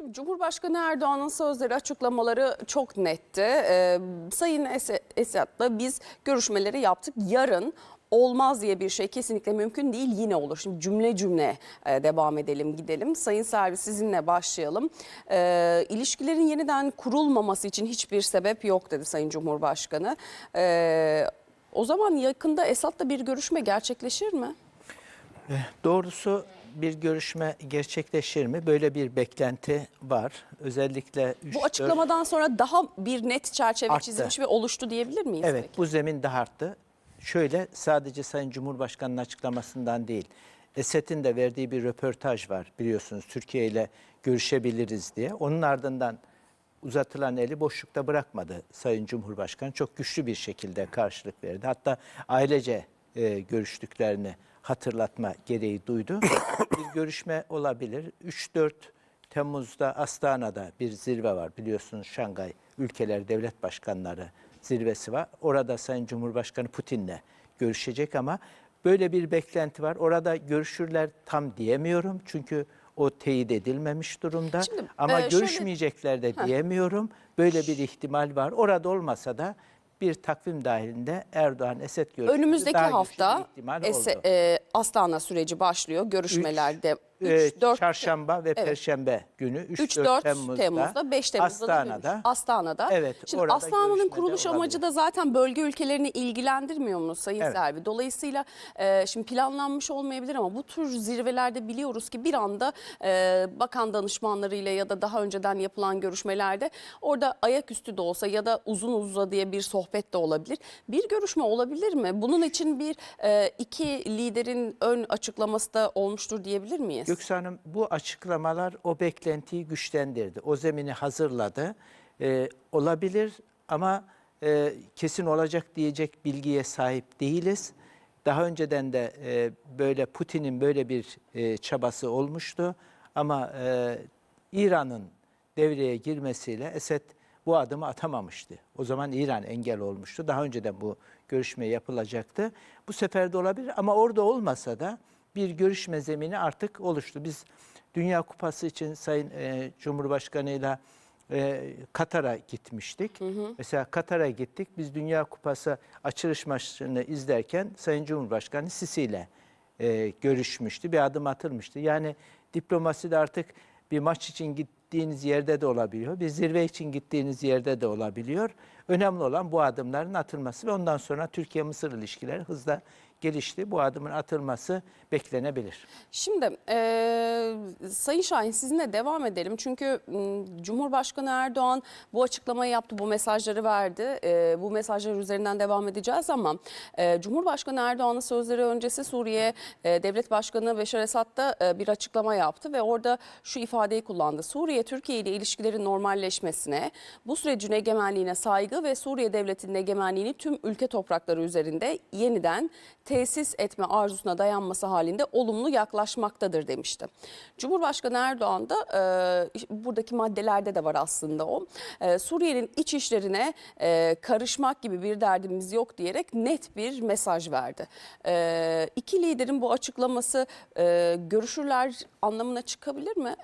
Şimdi Cumhurbaşkanı Erdoğan'ın sözleri, açıklamaları çok netti. Ee, Sayın Es- Esad'la biz görüşmeleri yaptık. Yarın olmaz diye bir şey kesinlikle mümkün değil yine olur. Şimdi cümle cümle e, devam edelim gidelim. Sayın Selvi sizinle başlayalım. Ee, ilişkilerin yeniden kurulmaması için hiçbir sebep yok dedi Sayın Cumhurbaşkanı. Ee, o zaman yakında Esad'la bir görüşme gerçekleşir mi? Doğrusu bir görüşme gerçekleşir mi? Böyle bir beklenti var. Özellikle 3 Bu açıklamadan sonra daha bir net çerçeve Arttı. çizilmiş ve oluştu diyebilir miyiz? Evet, peki? bu zemin daha arttı. Şöyle sadece Sayın Cumhurbaşkanı'nın açıklamasından değil. Esed'in de verdiği bir röportaj var biliyorsunuz Türkiye ile görüşebiliriz diye. Onun ardından uzatılan eli boşlukta bırakmadı Sayın Cumhurbaşkanı. Çok güçlü bir şekilde karşılık verdi. Hatta ailece e, görüştüklerini hatırlatma gereği duydu. bir görüşme olabilir. 3-4 Temmuz'da Astana'da bir zirve var biliyorsunuz Şangay Ülkeler Devlet Başkanları zirvesi var. Orada Sayın Cumhurbaşkanı Putin'le görüşecek ama böyle bir beklenti var. Orada görüşürler tam diyemiyorum çünkü o teyit edilmemiş durumda. Şimdi, ama e, şöyle- görüşmeyecekler de diyemiyorum. Böyle bir ihtimal var. Orada olmasa da bir takvim dahilinde Erdoğan Esed görüşmesi Önümüzdeki daha güçlü hafta bir ihtimal Ese- oldu. e, Astana süreci başlıyor. Görüşmelerde 3 4 çarşamba ve perşembe günü 3, 3 4, 4 Temmuz'da, Temmuz'da 5 Temmuz'da da. Astana'da Astana'da. Evet, Şimdi Astana'nın kuruluş olabilir. amacı da zaten bölge ülkelerini ilgilendirmiyor mu Sayın Evet. Selvi? Dolayısıyla e, şimdi planlanmış olmayabilir ama bu tür zirvelerde biliyoruz ki bir anda e, bakan danışmanlarıyla ya da daha önceden yapılan görüşmelerde orada ayaküstü de olsa ya da uzun uzadıya bir sohbet de olabilir. Bir görüşme olabilir mi? Bunun için bir e, iki liderin ön açıklaması da olmuştur diyebilir miyiz? Göksu Hanım bu açıklamalar o beklentiyi güçlendirdi. O zemini hazırladı. Ee, olabilir ama e, kesin olacak diyecek bilgiye sahip değiliz. Daha önceden de e, böyle Putin'in böyle bir e, çabası olmuştu. Ama e, İran'ın devreye girmesiyle Esed bu adımı atamamıştı. O zaman İran engel olmuştu. Daha önceden bu görüşme yapılacaktı. Bu sefer de olabilir ama orada olmasa da bir görüşme zemini artık oluştu. Biz Dünya Kupası için Sayın e, Cumhurbaşkanı'yla e, Katar'a gitmiştik. Mesela Katar'a gittik. Biz Dünya Kupası açılış maçını izlerken Sayın Cumhurbaşkanı Sisi ile e, görüşmüştü. Bir adım atılmıştı. Yani diplomasi de artık bir maç için gittiğiniz yerde de olabiliyor. Bir zirve için gittiğiniz yerde de olabiliyor. Önemli olan bu adımların atılması ve ondan sonra Türkiye-Mısır ilişkileri hızla gelişti. Bu adımın atılması beklenebilir. Şimdi e, Sayın Şahin sizinle devam edelim. Çünkü Cumhurbaşkanı Erdoğan bu açıklamayı yaptı, bu mesajları verdi. E, bu mesajlar üzerinden devam edeceğiz ama e, Cumhurbaşkanı Erdoğan'ın sözleri öncesi Suriye e, Devlet Başkanı Beşar Esad da e, bir açıklama yaptı ve orada şu ifadeyi kullandı. Suriye Türkiye ile ilişkilerin normalleşmesine, bu sürecin egemenliğine saygı ve Suriye Devleti'nin egemenliğini tüm ülke toprakları üzerinde yeniden tesis etme arzusuna dayanması halinde olumlu yaklaşmaktadır demişti. Cumhurbaşkanı Erdoğan da e, buradaki maddelerde de var aslında o. E, Suriye'nin iç işlerine e, karışmak gibi bir derdimiz yok diyerek net bir mesaj verdi. E, iki liderin bu açıklaması e, görüşürler anlamına çıkabilir mi?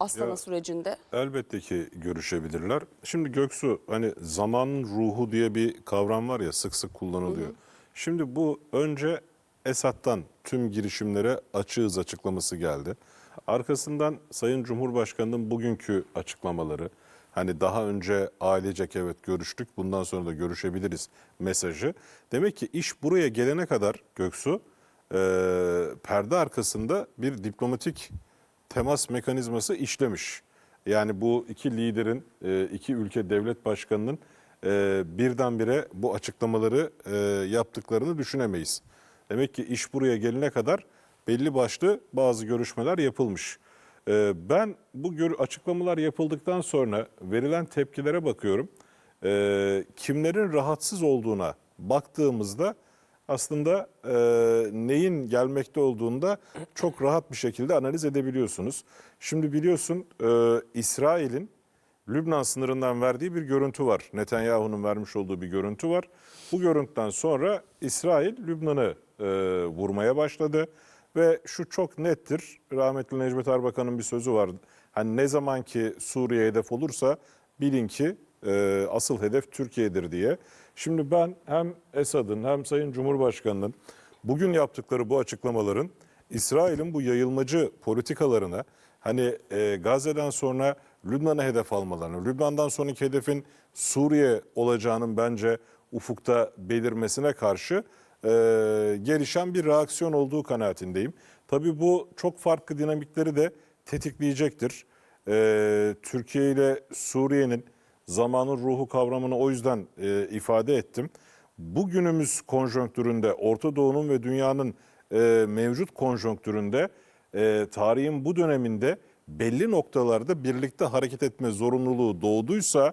Astana Ya- sürecinde. Elbette ki görüşebilirler. Şimdi Göksu hani zamanın ruhu diye bir kavram var ya sık sık kullanılıyor. Şimdi bu önce Esad'dan tüm girişimlere açığız açıklaması geldi. Arkasından Sayın Cumhurbaşkanı'nın bugünkü açıklamaları hani daha önce ailecek evet görüştük bundan sonra da görüşebiliriz mesajı. Demek ki iş buraya gelene kadar Göksu e, perde arkasında bir diplomatik temas mekanizması işlemiş. Yani bu iki liderin, e, iki ülke devlet başkanının e, birdenbire bu açıklamaları e, yaptıklarını düşünemeyiz. Demek ki iş buraya gelene kadar belli başlı bazı görüşmeler yapılmış. E, Ben bu açıklamalar yapıldıktan sonra verilen tepkilere bakıyorum. E, Kimlerin rahatsız olduğuna baktığımızda aslında e, neyin gelmekte olduğunda çok rahat bir şekilde analiz edebiliyorsunuz. Şimdi biliyorsun e, İsrail'in Lübnan sınırından verdiği bir görüntü var. Netanyahu'nun vermiş olduğu bir görüntü var. Bu görüntüden sonra İsrail Lübnan'ı e, vurmaya başladı ve şu çok nettir. Rahmetli Necmet Erbakan'ın bir sözü var. Hani ne zaman ki Suriye hedef olursa bilin ki e, asıl hedef Türkiye'dir diye. Şimdi ben hem Esad'ın hem Sayın Cumhurbaşkanı'nın bugün yaptıkları bu açıklamaların İsrail'in bu yayılmacı politikalarına hani e, Gazze'den sonra Lübnan'a hedef almalarını, Lübnan'dan sonraki hedefin Suriye olacağının bence ufukta belirmesine karşı e, gelişen bir reaksiyon olduğu kanaatindeyim. Tabii bu çok farklı dinamikleri de tetikleyecektir. E, Türkiye ile Suriye'nin zamanın ruhu kavramını o yüzden e, ifade ettim. Bugünümüz konjonktüründe, Orta Doğu'nun ve dünyanın e, mevcut konjonktüründe, e, tarihin bu döneminde belli noktalarda birlikte hareket etme zorunluluğu doğduysa,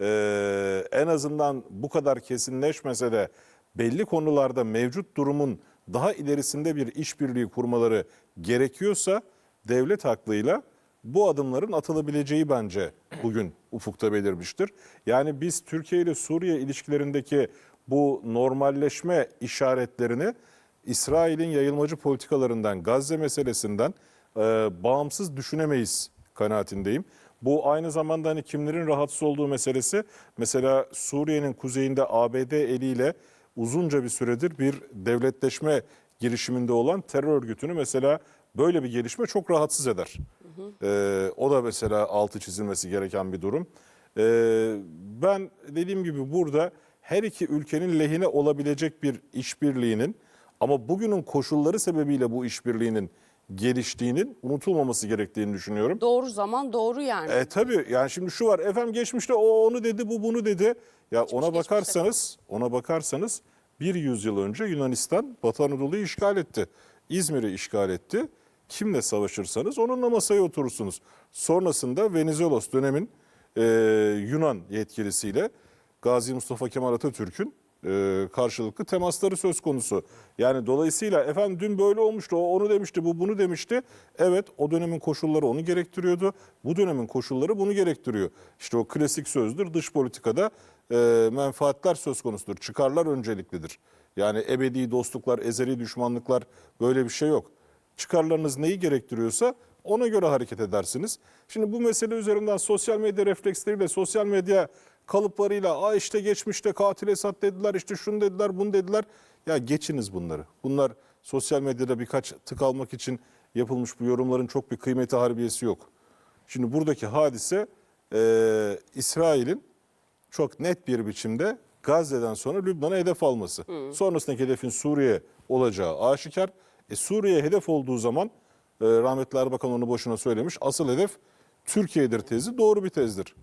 e, en azından bu kadar kesinleşmese de belli konularda mevcut durumun daha ilerisinde bir işbirliği kurmaları gerekiyorsa, devlet aklıyla bu adımların atılabileceği bence bugün ufukta belirmiştir. Yani biz Türkiye ile Suriye ilişkilerindeki bu normalleşme işaretlerini İsrail'in yayılmacı politikalarından, Gazze meselesinden e, bağımsız düşünemeyiz kanaatindeyim. Bu aynı zamanda hani kimlerin rahatsız olduğu meselesi mesela Suriye'nin kuzeyinde ABD eliyle uzunca bir süredir bir devletleşme girişiminde olan terör örgütünü mesela böyle bir gelişme çok rahatsız eder. Ee, o da mesela altı çizilmesi gereken bir durum. Ee, ben dediğim gibi burada her iki ülkenin lehine olabilecek bir işbirliğinin ama bugünün koşulları sebebiyle bu işbirliğinin geliştiğinin unutulmaması gerektiğini düşünüyorum. Doğru zaman doğru yani. E tabii yani şimdi şu var efendim geçmişte o onu dedi bu bunu dedi. Ya ona geçmişte bakarsanız ona bakarsanız bir yüzyıl önce Yunanistan Batı Anadolu'yu işgal etti. İzmir'i işgal etti. Kimle savaşırsanız onunla masaya oturursunuz. Sonrasında Venizelos dönemin e, Yunan yetkilisiyle Gazi Mustafa Kemal Atatürk'ün e, karşılıklı temasları söz konusu. Yani dolayısıyla efendim dün böyle olmuştu, o onu demişti, bu bunu demişti. Evet o dönemin koşulları onu gerektiriyordu. Bu dönemin koşulları bunu gerektiriyor. İşte o klasik sözdür dış politikada e, menfaatler söz konusudur. Çıkarlar önceliklidir. Yani ebedi dostluklar, ezeli düşmanlıklar böyle bir şey yok. Çıkarlarınız neyi gerektiriyorsa ona göre hareket edersiniz. Şimdi bu mesele üzerinden sosyal medya refleksleriyle, sosyal medya kalıplarıyla Aa işte geçmişte katil Esad dediler, işte şunu dediler, bunu dediler. Ya geçiniz bunları. Bunlar sosyal medyada birkaç tık almak için yapılmış bu yorumların çok bir kıymeti harbiyesi yok. Şimdi buradaki hadise eee, İsrail'in çok net bir biçimde Gazze'den sonra Lübnan'a hedef alması. Sonrasındaki hedefin Suriye olacağı aşikar. E, Suriye hedef olduğu zaman e, rahmetli Erbakan onu boşuna söylemiş. Asıl hedef Türkiye'dir tezi doğru bir tezdir.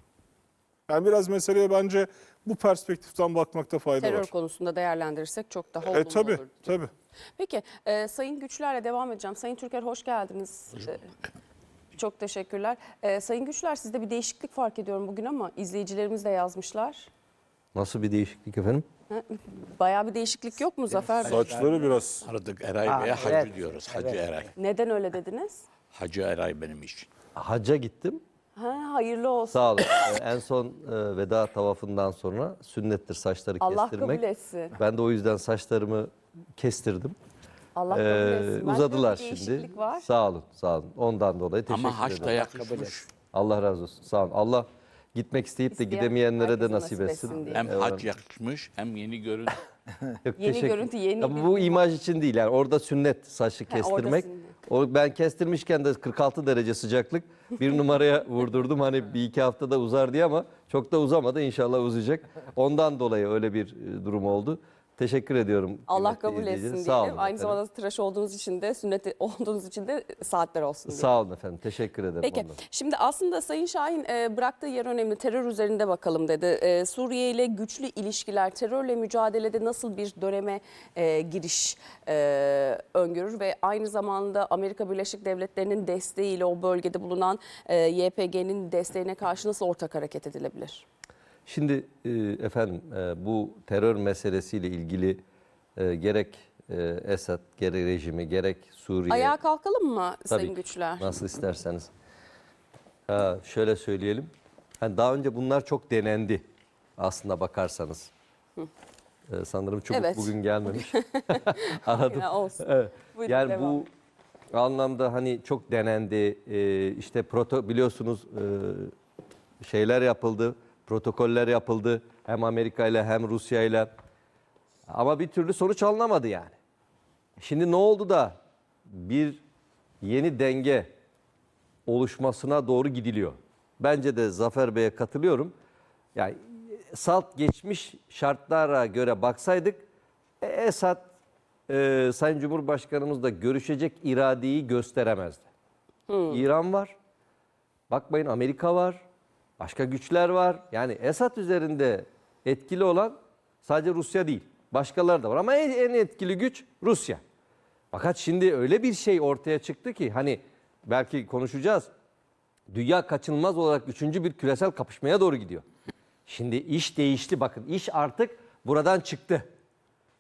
Yani biraz meseleye bence bu perspektiften bakmakta fayda Terör var. konusunda değerlendirirsek çok daha olumlu E, tabii olur. tabii. Peki e, Sayın Güçler'le devam edeceğim. Sayın Türker hoş geldiniz. E, çok teşekkürler. E, Sayın Güçler sizde bir değişiklik fark ediyorum bugün ama izleyicilerimiz de yazmışlar. Nasıl bir değişiklik efendim? Bayağı bir değişiklik yok mu Zafer Bey? Saçları biraz Aradık Eray Bey'e hacı evet, diyoruz. Hacı evet. Eray. Neden öyle dediniz? Hacı Eray benim için. Hacca gittim. Ha, hayırlı olsun. Sağ olun. Ee, en son e, veda tavafından sonra sünnettir saçları Allah kestirmek. kabul etsin. Ben de o yüzden saçlarımı kestirdim. Allah kabul Ee, etsin. Uzadılar bir şimdi. değişiklik Var. Sağ olun, sağ olun. Ondan dolayı teşekkür Ama haç da ederim. yakışmış. Allah razı olsun. Sağ olun. Allah gitmek isteyip de İsteyen gidemeyenlere de herkese nasip nasip etsin. etsin diye. Hem hac yakışmış hem yeni görüntü. Yok, Yeni teşekkür- görüntü, yeni Ya bir- bu imaj için değil yani orada sünnet saçı orada kestirmek. sünnet. O ben kestirmişken de 46 derece sıcaklık bir numaraya vurdurdum hani bir iki haftada uzar diye ama çok da uzamadı inşallah uzayacak. Ondan dolayı öyle bir e, durum oldu. Teşekkür ediyorum. Allah kabul etsin Sağ diyelim. olun Aynı efendim. zamanda tıraş olduğunuz için de sünnet olduğunuz için de saatler olsun diyelim. Sağ olun efendim. Teşekkür ederim. Peki ondan. şimdi aslında Sayın Şahin e, bıraktığı yer önemli. Terör üzerinde bakalım dedi. E, Suriye ile güçlü ilişkiler terörle mücadelede nasıl bir döneme e, giriş öngörür ve aynı zamanda Amerika Birleşik Devletleri'nin desteğiyle o bölgede bulunan YPG'nin desteğine karşı nasıl ortak hareket edilebilir? Şimdi e, efendim e, bu terör meselesiyle ilgili e, gerek e, Esad, gerek rejimi, gerek Suriye. Ayağa kalkalım mı Tabii Sayın. Güçler? Nasıl isterseniz. Ha, şöyle söyleyelim. Hani daha önce bunlar çok denendi aslında bakarsanız. Ee, sanırım çubuk Evet. bugün gelmemiş. Aradım. Ya olsun. Evet. Buyurun, yani devam. bu anlamda hani çok denendi. Ee, işte proto biliyorsunuz e, şeyler yapıldı, protokoller yapıldı. Hem Amerika ile hem Rusya ile. Ama bir türlü sonuç alınamadı yani. Şimdi ne oldu da bir yeni denge oluşmasına doğru gidiliyor. Bence de Zafer Bey'e katılıyorum. Yani salt geçmiş şartlara göre baksaydık e, Esad e, Sayın Cumhurbaşkanımız da görüşecek iradeyi gösteremezdi. İran var. Bakmayın Amerika var. Başka güçler var. Yani Esad üzerinde etkili olan sadece Rusya değil. Başkaları da var ama en, etkili güç Rusya. Fakat şimdi öyle bir şey ortaya çıktı ki hani belki konuşacağız. Dünya kaçınılmaz olarak üçüncü bir küresel kapışmaya doğru gidiyor. Şimdi iş değişti bakın iş artık buradan çıktı.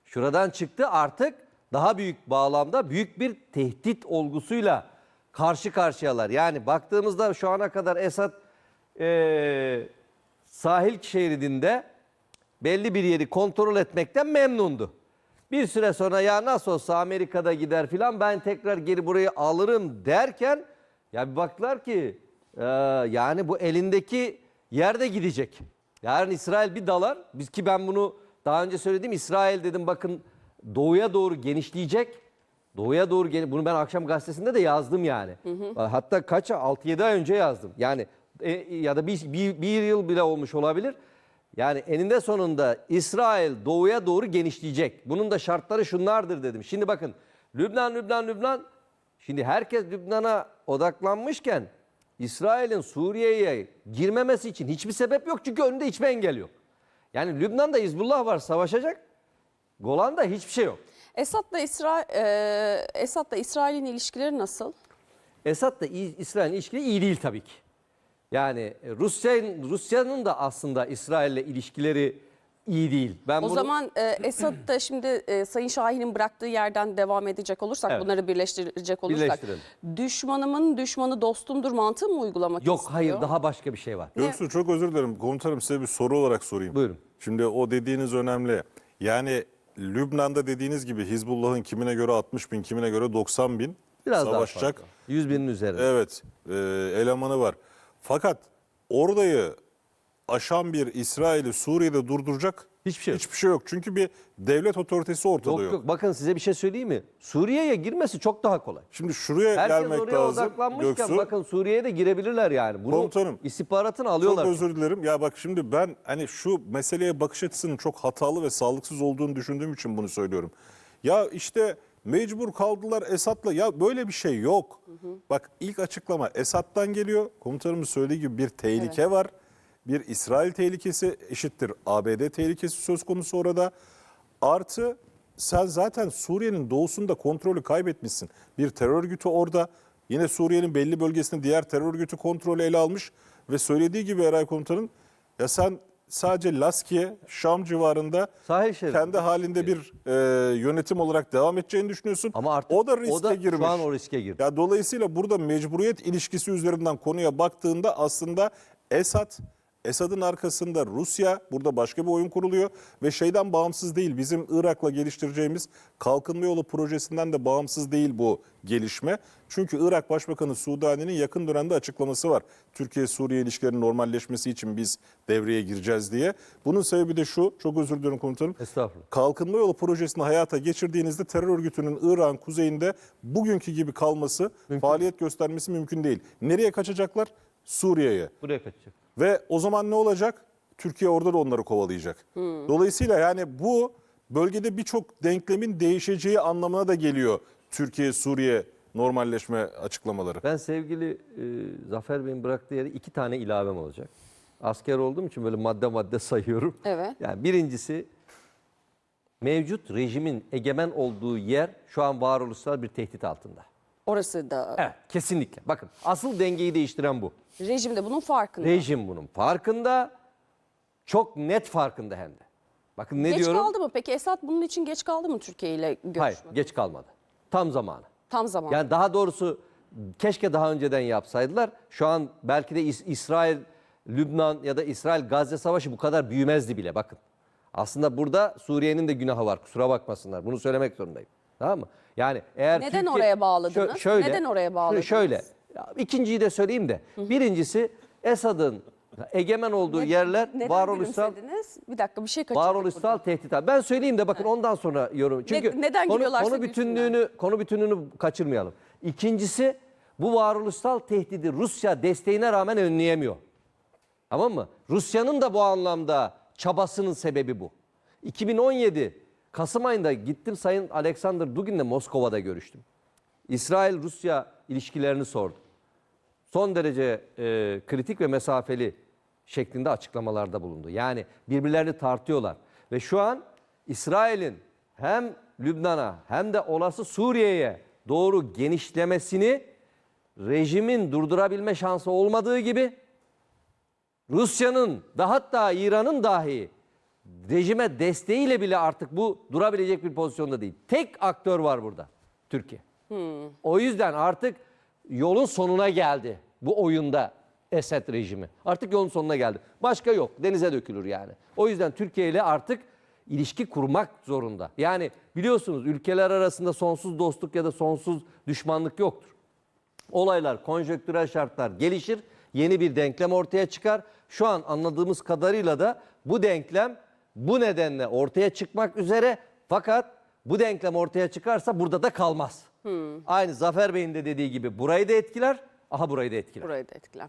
Şuradan çıktı artık daha büyük bağlamda büyük bir tehdit olgusuyla karşı karşıyalar. Yani baktığımızda şu ana kadar Esad eee, sahil şeridinde belli bir yeri kontrol etmekten memnundu. Bir süre sonra ya nasıl olsa Amerika'da gider filan ben tekrar geri burayı alırım derken ya bir baktılar ki e, yani bu elindeki yerde gidecek. Yarın İsrail bir dalar. Biz ki ben bunu daha önce söyledim. İsrail dedim bakın doğuya doğru genişleyecek. Doğuya doğru gene bunu ben akşam gazetesinde de yazdım yani. Hatta kaç 6-7 ay önce yazdım. Yani e, ya da bir, bir, bir yıl bile olmuş olabilir. Yani eninde sonunda İsrail doğuya doğru genişleyecek. Bunun da şartları şunlardır dedim. Şimdi bakın Lübnan, Lübnan, Lübnan. Şimdi herkes Lübnan'a odaklanmışken İsrail'in Suriye'ye girmemesi için hiçbir sebep yok. Çünkü önünde hiçbir engel yok. Yani Lübnan'da Hizbullah var savaşacak. Golan'da hiçbir şey yok. Esad'la İsrail e, Esad'la İsrail'in ilişkileri nasıl? Esad'la İsrail'in ilişkileri iyi değil tabii ki. Yani Rusya'nın Rusya'nın da aslında İsrail'le ilişkileri iyi değil. Ben O bunu- zaman e, Esad da şimdi e, Sayın Şahin'in bıraktığı yerden devam edecek olursak, Evet. bunları birleştirecek olursak. Düşmanımın düşmanı dostumdur mantığı mı uygulamak yok istiyor? hayır daha başka bir şey var. Göksu çok özür dilerim. Komutanım size bir soru olarak sorayım. Buyurun. Şimdi o dediğiniz önemli. Yani Lübnan'da dediğiniz gibi Hizbullah'ın kimine göre 60 bin, kimine göre 90 bin Biraz savaşacak. daha fazla. 100 binin üzerinde. Evet, e, elemanı var. Fakat oradayı aşan bir İsrail'i Suriye'de durduracak Hiçbir şey yok. hiçbir şey yok. Çünkü bir devlet otoritesi ortada Yok yok. yok bakın size bir şey söyleyeyim mi? Suriye'ye girmesi çok daha kolay. Şimdi şuraya Herkes gelmek oraya lazım. odaklanmışken Göksu. bakın Suriye'ye de girebilirler yani. Bunun Komutanım, istihbaratını Çok alıyorlar. özür dilerim. Ya bak şimdi ben hani şu meseleye bakış açısının çok hatalı ve sağlıksız olduğunu düşündüğüm için bunu söylüyorum. Ya işte mecbur kaldılar Esad'la. Ya böyle bir şey yok. Bak ilk açıklama Esad'dan geliyor. Komutanımın söylediği gibi bir tehlike var. Bir İsrail tehlikesi eşittir ABD tehlikesi söz konusu orada. Artı sen zaten Suriye'nin doğusunda kontrolü kaybetmişsin. Bir terör örgütü orada. Yine Suriye'nin belli bölgesinde diğer terör örgütü kontrolü ele almış. Ve söylediği gibi Eray Komutan'ın ya sen sadece Laskiye, Şam civarında Sahil şeridi. kendi halinde bir e, yönetim olarak devam edeceğini düşünüyorsun. Ama artık o da riske o da girmiş. şu an o riske girdi. Ya dolayısıyla burada mecburiyet ilişkisi üzerinden konuya baktığında aslında Esad, Esad'ın arkasında Rusya, burada başka bir oyun kuruluyor ve şeyden bağımsız değil. Bizim Irak'la geliştireceğimiz kalkınma yolu projesinden de bağımsız değil bu gelişme. Çünkü Irak Başbakanı Sudani'nin yakın dönemde açıklaması var. Türkiye-Suriye ilişkilerinin normalleşmesi için biz devreye gireceğiz diye. Bunun sebebi de şu, çok özür diliyorum komutanım. Estağfurullah. Kalkınma yolu projesini hayata geçirdiğinizde terör örgütünün İran kuzeyinde bugünkü gibi kalması, faaliyet göstermesi mümkün değil. Nereye kaçacaklar? Suriye'ye. Buraya kaçacak. Ve o zaman ne olacak? Türkiye orada da onları kovalayacak. Dolayısıyla yani bu bölgede birçok denklemin değişeceği anlamına da geliyor Türkiye-Suriye normalleşme açıklamaları. Ben sevgili e, Zafer Bey'in bıraktığı yere iki tane ilavem olacak. Asker olduğum için böyle madde madde sayıyorum. Evet. Yani birincisi mevcut rejimin egemen olduğu yer şu an varoluşsal bir tehdit altında. Orası da Evet kesinlikle. Bakın asıl dengeyi değiştiren bu. rejim de bunun farkında. Rejim bunun farkında. Çok net farkında hem de. Bakın ne geç diyorum? kaldı mı? Peki Esad bunun için geç kaldı mı Türkiye ile görüşme? Hayır geç kalmadı. Tam zamanı. Tam zaman. Yani daha doğrusu keşke daha önceden yapsaydılar. Şu an belki de İs- İsrail, Lübnan ya da İsrail Gazze savaşı bu kadar büyümezdi bile bakın. Aslında burada Suriye'nin de günahı var kusura bakmasınlar. Bunu söylemek zorundayım. Tamam mı? Yani eğer Neden Türkiye- oraya bağladınız? Şö- şöyle, Neden oraya bağladınız? Şöyle. ikinciyi de söyleyeyim de. Birincisi Esad'ın egemen olduğu yerler Neden varoluşsal? Bir dakika bir şey kaçırdık varoluşsal tehdit. Ben söyleyeyim de bakın ondan sonra yorum. Çünkü neden konu, konu bütünlüğünü konu bütünlüğünü kaçırmayalım. İkincisi bu varoluşsal tehdidi Rusya desteğine rağmen önleyemiyor. Tamam mı? Rusya'nın da bu anlamda çabasının sebebi bu. 2017 Kasım ayında gittim Sayın Alexander Dugin'le Moskova'da görüştüm. İsrail-Rusya ilişkilerini sordum. Son derece e, kritik ve mesafeli şeklinde açıklamalarda bulundu. Yani birbirlerini tartıyorlar. Ve şu an İsrail'in hem Lübnan'a hem de olası Suriye'ye doğru genişlemesini rejimin durdurabilme şansı olmadığı gibi Rusya'nın da hatta İran'ın dahi rejime desteğiyle bile artık bu durabilecek bir pozisyonda değil. Tek aktör var burada. Türkiye. O yüzden artık yolun sonuna geldi bu oyunda Esed rejimi. Artık yolun sonuna geldi. Başka yok. Denize dökülür yani. O yüzden Türkiye ile artık ilişki kurmak zorunda. Yani biliyorsunuz ülkeler arasında sonsuz dostluk ya da sonsuz düşmanlık yoktur. Olaylar, konjonktürel şartlar gelişir, yeni bir denklem ortaya çıkar. Şu an anladığımız kadarıyla da bu denklem bu nedenle ortaya çıkmak üzere fakat bu denklem ortaya çıkarsa burada da kalmaz. Aynı Zafer Bey'in de dediği gibi burayı da etkiler, aha burayı da etkiler. Burayı da etkiler.